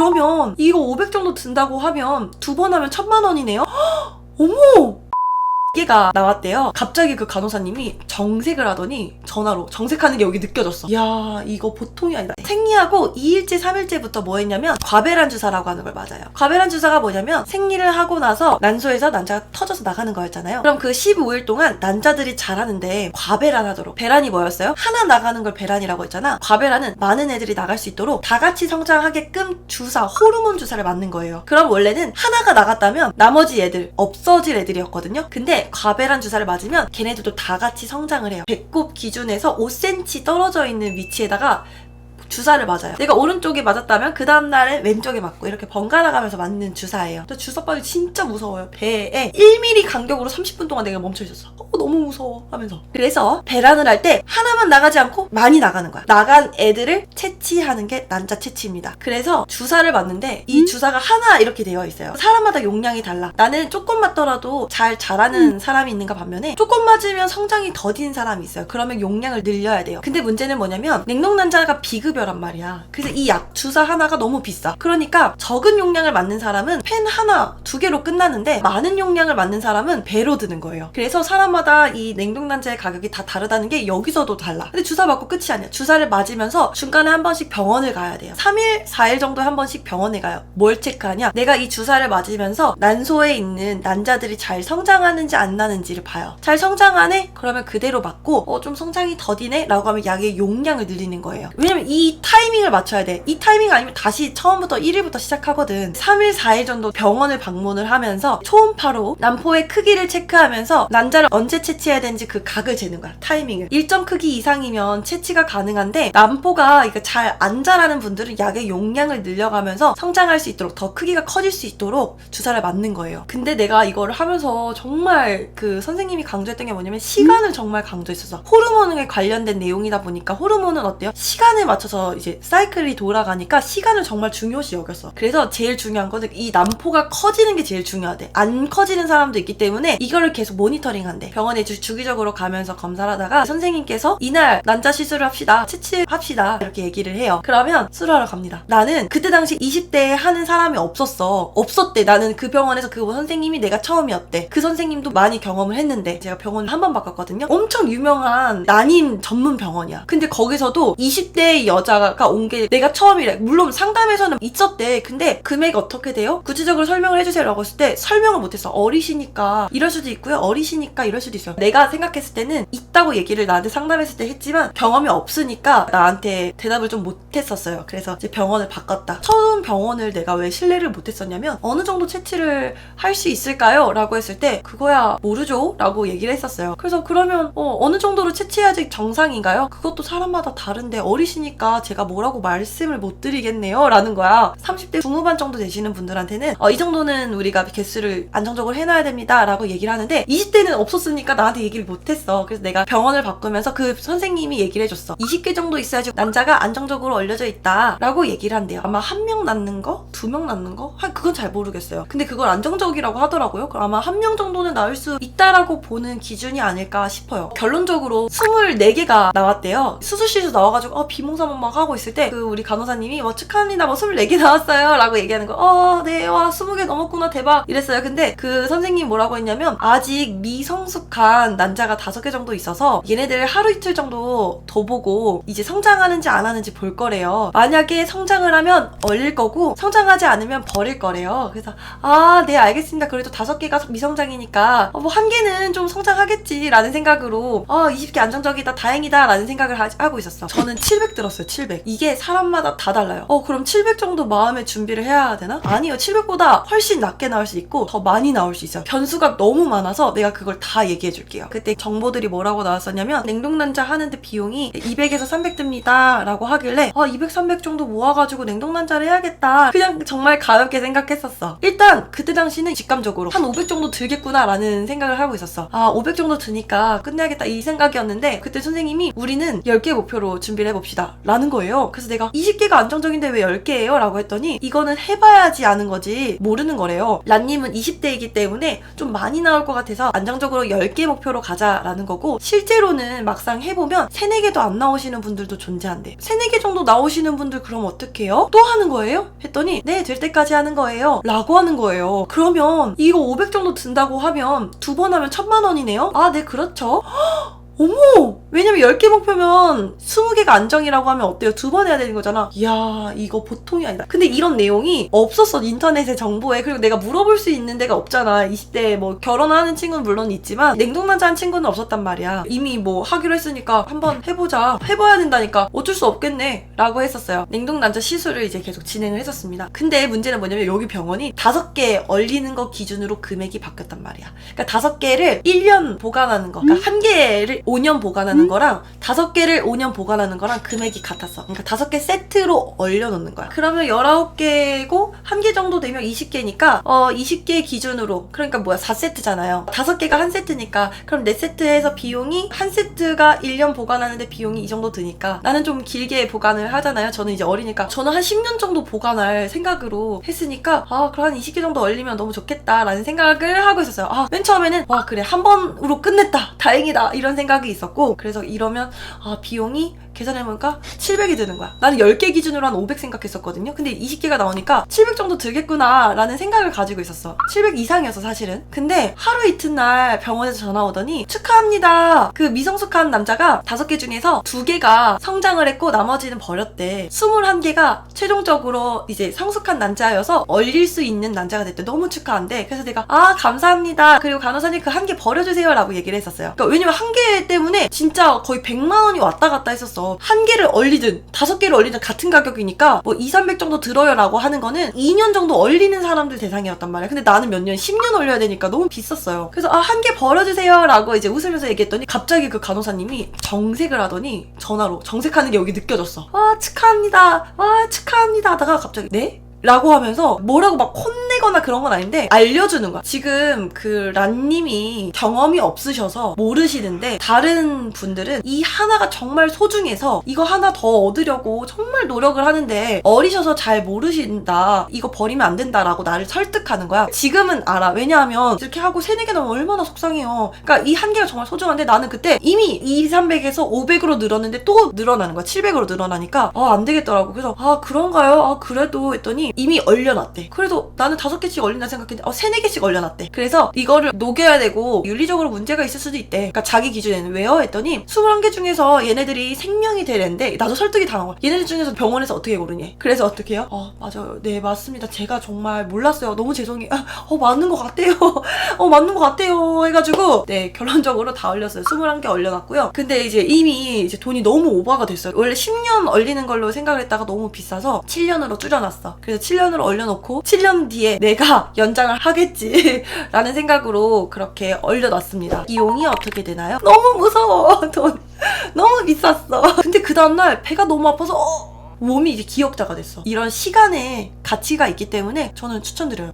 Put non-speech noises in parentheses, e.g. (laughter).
그러면 이거 500 정도 든다고 하면 두 번 하면 천만 원이네요? 헉, (gasps) 어머! 얘가 나왔대요. 갑자기 그 간호사님이 정색을 하더니 전화로 정색하는 게 여기 느껴졌어. 야 이거 보통이 아니다. 생리하고 2일째, 3일째부터 뭐 했냐면 과배란 주사라고 하는 걸 맞아요. 과배란 주사가 뭐냐면 생리를 하고 나서 난소에서 난자가 터져서 나가는 거였잖아요. 그럼 그 15일 동안 난자들이 자라는데 과배란 하도록 배란이 뭐였어요? 하나 나가는 걸 배란이라고 했잖아. 과배란은 많은 애들이 나갈 수 있도록 다 같이 성장하게끔 주사, 호르몬 주사를 맞는 거예요. 그럼 원래는 하나가 나갔다면 나머지 애들 없어질 애들이었거든요. 근데 과배란 주사를 맞으면 걔네들도 다 같이 성장을 해요. 배꼽 기준에서 5cm 떨어져 있는 위치에다가 주사를 맞아요. 내가 오른쪽에 맞았다면 그 다음날에 왼쪽에 맞고 이렇게 번갈아 가면서 맞는 주사예요. 또 주사 빠지 진짜 무서워요. 배에 1mm 간격으로 30분 동안 내가 멈춰 있었어. 어, 너무 무서워 하면서. 그래서 배란을 할 때 하나만 나가지 않고 많이 나가는 거야. 나간 애들을 채취하는 게 난자 채취입니다. 그래서 주사를 맞는데 이 주사가 하나 이렇게 되어 있어요. 사람마다 용량이 달라. 나는 조금 맞더라도 잘 자라는 사람이 있는가 반면에 조금 맞으면 성장이 더딘 사람이 있어요. 그러면 용량을 늘려야 돼요. 근데 문제는 뭐냐면 냉동 난자가 비급여란 말이야. 그래서 이 약 주사 하나가 너무 비싸. 그러니까 적은 용량을 맞는 사람은 펜 하나, 두 개로 끝나는데 많은 용량을 맞는 사람은 배로 드는 거예요. 그래서 사람마다 이 냉동 난자의 가격이 다 다르다는 게 여기서도 달라. 근데 주사 맞고 끝이 아니야. 주사를 맞으면서 중간에 한 번씩 병원을 가야 돼요. 3일, 4일 정도에 한 번씩 병원에 가요. 뭘 체크하냐? 내가 이 주사를 맞으면서 난소에 있는 난자들이 잘 성장하는지 안 나는지를 봐요. 잘 성장하네? 그러면 그대로 맞고 어, 좀 성장이 더디네? 라고 하면 약의 용량을 늘리는 거예요. 왜냐면 이 타이밍을 맞춰야 돼. 이 타이밍 아니면 다시 처음부터 1일부터 시작하거든. 3일, 4일 정도 병원을 방문을 하면서 초음파로 난포의 크기를 체크하면서 난자를 언제 채취해야 되는지 그 각을 재는 거야. 타이밍을. 일정 크기 이상이면 채취가 가능한데 이거 잘안 자라는 분들은 약의 용량을 늘려가면서 성장할 수 있도록 더 크기가 커질 수 있도록 주사를 맞는 거예요. 근데 내가 이거를 하면서 정말 그 선생님이 강조했던 게 뭐냐면 시간을 정말 강조했었어. 호르몬에 관련된 내용이다 보니까 호르몬은 어때요? 시간에 맞춰서 이제 사이클이 돌아가니까 시간을 정말 중요시 여겼어. 그래서 제일 중요한 거는 이 난포가 커지는 게 제일 중요하대. 안 커지는 사람도 있기 때문에 이거를 계속 모니터링 한대. 병원 에 주, 주기적으로 가면서 검사를 하다가 선생님께서 이날 난자 시술을 합시다. 채취합시다. 이렇게 얘기를 해요. 그러면 수술하러 갑니다. 나는 그때 당시 20대에 하는 사람이 없었어. 없었대. 나는 그 병원에서 그 선생님이 내가 처음이었대. 그 선생님도 많이 경험을 했는데 제가 병원을 한 번 바꿨거든요. 엄청 유명한 난임 전문 병원이야. 근데 거기서도 20대의 여자가 온 게 내가 처음이래. 물론 상담에서는 있었대. 근데 금액 어떻게 돼요? 구체적으로 설명을 해주세요라고 했을 때 설명을 못했어. 어리시니까 이럴 수도 있고요. 어리시니까 이럴 수도 있어요. 내가 생각했을 때는 있다고 얘기를 나한테 상담했을 때 했지만 경험이 없으니까 나한테 대답을 좀 못했었어요. 그래서 이제 병원을 바꿨다. 처음 병원을 내가 왜 신뢰를 못했었냐면 어느 정도 채취를 할 수 있을까요? 라고 했을 때 그거야 모르죠? 라고 얘기를 했었어요. 그래서 그러면 어, 어느 정도로 채취해야지 정상인가요? 그것도 사람마다 다른데 어리시니까 제가 뭐라고 말씀을 못 드리겠네요. 라는 거야. 30대 중후반 정도 되시는 분들한테는 어, 이 정도는 우리가 개수를 안정적으로 해놔야 됩니다. 라고 얘기를 하는데 20대는 없었으니까 나한테 얘기를 못했어. 그래서 내가 병원을 바꾸면서 그 선생님이 얘기를 해줬어. 20개 정도 있어야지 난자가 안정적으로 얼려져 있다. 라고 얘기를 한대요. 아마 한 명 낳는 거? 두 명 낳는 거? 하, 그건 잘 모르겠어요. 근데 그걸 안정적이라고 하더라고요. 그럼 아마 한 명 정도는 낳을 수 있다라고 보는 기준이 아닐까 싶어요. 결론적으로 24개가 나왔대요. 수술실에서 나와가지고 어, 비몽사몽 막 하고 있을 때 그 우리 간호사님이 뭐 축하합니다. 뭐 24개 나왔어요. 라고 얘기하는 거. 어, 네. 와, 20개 넘었구나. 대박. 이랬어요. 근데 그 선생님 뭐라고 했냐면 아직 미성숙한 난자가 5개 정도 있어 서 얘네들 하루 이틀 정도 더 보고 이제 성장하는지 안 하는지 볼 거래요. 만약에 성장을 하면 얼릴 거고 성장하지 않으면 버릴 거래요. 그래서 아, 네, 알겠습니다. 그래도 다섯 개가 미성장이니까 어, 뭐한 개는 좀 성장하겠지라는 생각으로 아, 20개 안정적이다. 다행이다라는 생각을 하, 하고 있었어. 저는 700 들었어요. 700. 이게 사람마다 다 달라요. 어, 그럼 700 정도 마음의 준비를 해야 되나? 아니요. 700보다 훨씬 낮게 나올 수 있고 더 많이 나올 수 있어요. 변수가 너무 많아서 내가 그걸 다 얘기해 줄게요. 그때 정보들이 뭐라고 나왔었냐면 냉동난자 하는데 비용이 200에서 300 듭니다. 라고 하길래 아, 200, 300 정도 모아가지고 냉동난자를 해야겠다. 그냥 정말 가볍게 생각했었어. 일단 그때 당시는 직감적으로 한 500 정도 들겠구나 라는 생각을 하고 있었어. 아, 500 정도 드니까 끝내야겠다 이 생각이었는데 그때 선생님이 우리는 10개 목표로 준비를 해봅시다. 라는 라는 거예요. 그래서 내가 20개가 안정적인데 왜 10개예요? 라고 했더니 이거는 해봐야지 아는 거지 모르는 거래요. 란님은 20대이기 때문에 좀 많이 나올 것 같아서 안정적으로 10개 목표로 가자라는 거고 실제로는 막상 해보면 3, 4개도 안 나오시는 분들도 존재한대. 3, 4개 정도 나오시는 분들 그럼 어떡해요? 또 하는 거예요? 했더니 네, 될 때까지 하는 거예요. 라고 하는 거예요. 그러면 이거 500 정도 든다고 하면 두 번 하면 천만 원이네요? 아, 네, 그렇죠. 어머! 왜냐면 10개 목표면 20개가 안정이라고 하면 어때요? 두 번 해야 되는 거잖아. 이야, 이거 보통이 아니다. 근데 이런 내용이 없었어, 인터넷의 정보에. 그리고 내가 물어볼 수 있는 데가 없잖아. 20대 뭐 결혼하는 친구는 물론 있지만 냉동난자 한 친구는 없었단 말이야. 이미 뭐 하기로 했으니까 한번 해보자. 해봐야 된다니까 어쩔 수 없겠네. 라고 했었어요. 냉동난자 시술을 이제 계속 진행을 했었습니다. 근데 문제는 뭐냐면 여기 병원이 다섯 개 얼리는 거 기준으로 금액이 바뀌었단 말이야. 그러니까 다섯 개를 1년 보관하는 거. 그러니까 한 개를 5년 보관하는 거랑 다섯 개를 5년 보관하는 거랑 금액이 같았어. 그러니까 다섯 개 세트로 얼려놓는 거야. 그러면 19개고 한 개 정도 되면 20개니까 어 20개 기준으로 그러니까 뭐야 4세트잖아요. 다섯 개가 한 세트니까 그럼 네 세트에서 비용이 한 세트가 1년 보관하는데 비용이 이 정도 드니까 나는 좀 길게 보관을 하잖아요. 저는 이제 어리니까 저는 한 10년 정도 보관할 생각으로 했으니까 아 그럼 한 20개 정도 얼리면 너무 좋겠다라는 생각을 하고 있었어요. 아 맨 처음에는 와 그래 한 번으로 끝냈다 다행이다 이런 생각 이 있었고 그래서 이러면 아 비용이 계산해보니까 700이 드는 거야. 나는 10개 기준으로 한 500 생각했었거든요. 근데 20개가 나오니까 700 정도 들겠구나 라는 생각을 가지고 있었어. 700 이상이었어 사실은. 근데 하루 이튿날 병원에서 전화 오더니 축하합니다. 그 미성숙한 남자가 5개 중에서 2개가 성장을 했고 나머지는 버렸대. 21개가 최종적으로 이제 성숙한 남자여서 얼릴 수 있는 남자가 됐대. 너무 축하한데. 그래서 내가 아 감사합니다. 그리고 간호사님 그 한 개 버려주세요 라고 얘기를 했었어요. 그러니까 왜냐면 한 개 때문에 진짜 거의 100만 원이 왔다 갔다 했었어. 한 개를 얼리든 다섯 개를 얼리든 같은 가격이니까 뭐 2, 300 정도 들어요라고 하는 거는 2년 정도 얼리는 사람들 대상이었단 말이야. 근데 나는 몇 년, 10년 얼려야 되니까 너무 비쌌어요. 그래서 아, 한 개 버려주세요라고 이제 웃으면서 얘기했더니 갑자기 그 간호사님이 정색을 하더니 전화로 정색하는 게 여기 느껴졌어. 와, 축하합니다. 와, 축하합니다. 하다가 갑자기 네? 라고 하면서 뭐라고 막 혼 내거나 그런 건 아닌데 알려주는 거야. 지금 그 란님이 경험이 없으셔서 모르시는데 다른 분들은 이 하나가 정말 소중해서 이거 하나 더 얻으려고 정말 노력을 하는데 어리셔서 잘 모르신다. 이거 버리면 안 된다라고 나를 설득하는 거야. 지금은 알아. 왜냐하면 이렇게 하고 세네 개 넣으면 얼마나 속상해요. 그러니까 이 한 개가 정말 소중한데 나는 그때 이미 2, 300에서 500으로 늘었는데 또 늘어나는 거야. 700으로 늘어나니까 아, 안 되겠더라고. 그래서 아, 그런가요? 아, 그래도 했더니 이미 얼려놨대. 그래도 나는 다섯 개씩 얼린다 생각했는데 어, 세네 개씩 얼려놨대. 그래서 이거를 녹여야 되고 윤리적으로 문제가 있을 수도 있대. 그러니까 자기 기준에는 왜요? 했더니 21개 중에서 얘네들이 생명이 되는데 나도 설득이 당한 거야. 얘네들 중에서 병원에서 어떻게 고르니? 그래서 어떻게 해요? 어, 맞아요. 네, 맞습니다. 제가 정말 몰랐어요. 너무 죄송해요. 어, 맞는 것 같아요. (laughs) 어, 맞는 것 같아요. 해가지고 네, 결론적으로 다 얼렸어요. 21개 얼려놨고요. 근데 이제 이미 이제 돈이 너무 오버가 됐어요. 원래 10년 얼리는 걸로 생각을 했다가 너무 비싸서 7년으로 줄여놨어. 그래서 7년으로 얼려놓고 7년 뒤에 내가 연장을 하겠지 (laughs) 라는 생각으로 그렇게 얼려놨습니다. 비용이 어떻게 되나요? 너무 무서워. (laughs) 돈 너무 비쌌어. 근데 그 다음날 배가 너무 아파서 어, 몸이 이제 기억자가 됐어. 이런 시간에 가치가 있기 때문에 저는 추천드려요.